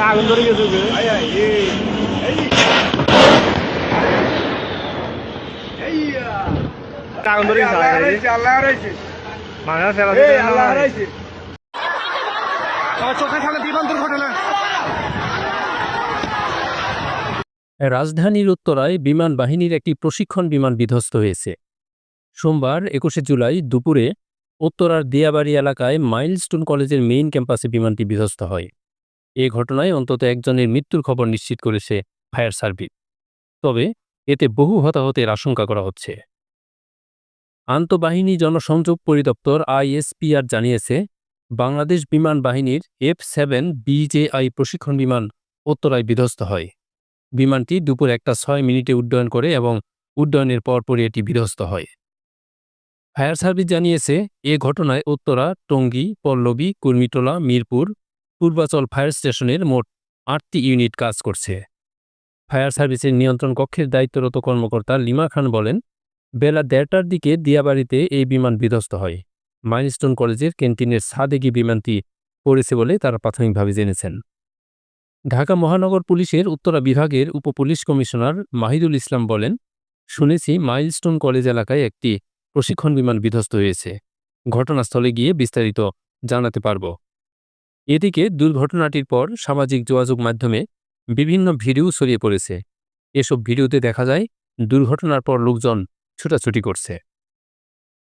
আগুন ধরে গেছে আগুন ধরে সামনে বিমান রাজধানীর উত্তরায় বিমান বাহিনীর একটি প্রশিক্ষণ বিমান বিধ্বস্ত হয়েছে। সোমবার একুশে জুলাই দুপুরে উত্তরার দিয়াবাড়ি এলাকায় মাইলস্টোন কলেজের মেইন ক্যাম্পাসে বিমানটি বিধ্বস্ত হয়। এ ঘটনায় অন্তত একজনের মৃত্যুর খবর নিশ্চিত করেছে ফায়ার সার্ভিস। তবে এতে বহু হতাহতের আশঙ্কা করা হচ্ছে। আন্তঃবাহিনী জনসংযোগ পরিদপ্তর আইএসপিআর জানিয়েছে, বাংলাদেশ বিমান বাহিনীর এফ সেভেন বিজেআই প্রশিক্ষণ বিমান উত্তরায় বিধ্বস্ত হয়। বিমানটি দুপুর একটা ছয় মিনিটে উড্ডয়ন করে এবং উড্ডয়নের পরপরই এটি বিধ্বস্ত হয়। ফায়ার সার্ভিস জানিয়েছে, এ ঘটনায় উত্তরা, টঙ্গী, পল্লবী, কুর্মিটোলা, মিরপুর, পূর্বাচল ফায়ার স্টেশনের মোট আটটি ইউনিট কাজ করছে। ফায়ার সার্ভিসের নিয়ন্ত্রণ কক্ষের দায়িত্বরত কর্মকর্তা লিমা খান বলেন, বেলা দেড়টার দিকে দিয়াবাড়িতে এই বিমান বিধ্বস্ত হয়। মাইলস্টোন কলেজের ক্যান্টিনের ছাদে বিমানটি পড়েছে বলে তারা প্রাথমিকভাবে জেনেছেন। ঢাকা মহানগর পুলিশের উত্তরা বিভাগের উপপুলিশ কমিশনার মাহিদুল ইসলাম বলেন, শুনেছি মাইলস্টোন কলেজ এলাকায় একটি প্রশিক্ষণ বিমান বিধ্বস্ত হয়েছে। ঘটনাস্থলে গিয়ে বিস্তারিত জানাতে পারব। এদিকে দুর্ঘটনাটির পর সামাজিক যোগাযোগ মাধ্যমে বিভিন্ন ভিডিও ছড়িয়ে পড়েছে। এসব ভিডিওতে দেখা যায়, দুর্ঘটনার পর লোকজন ছুটাছুটি করছে।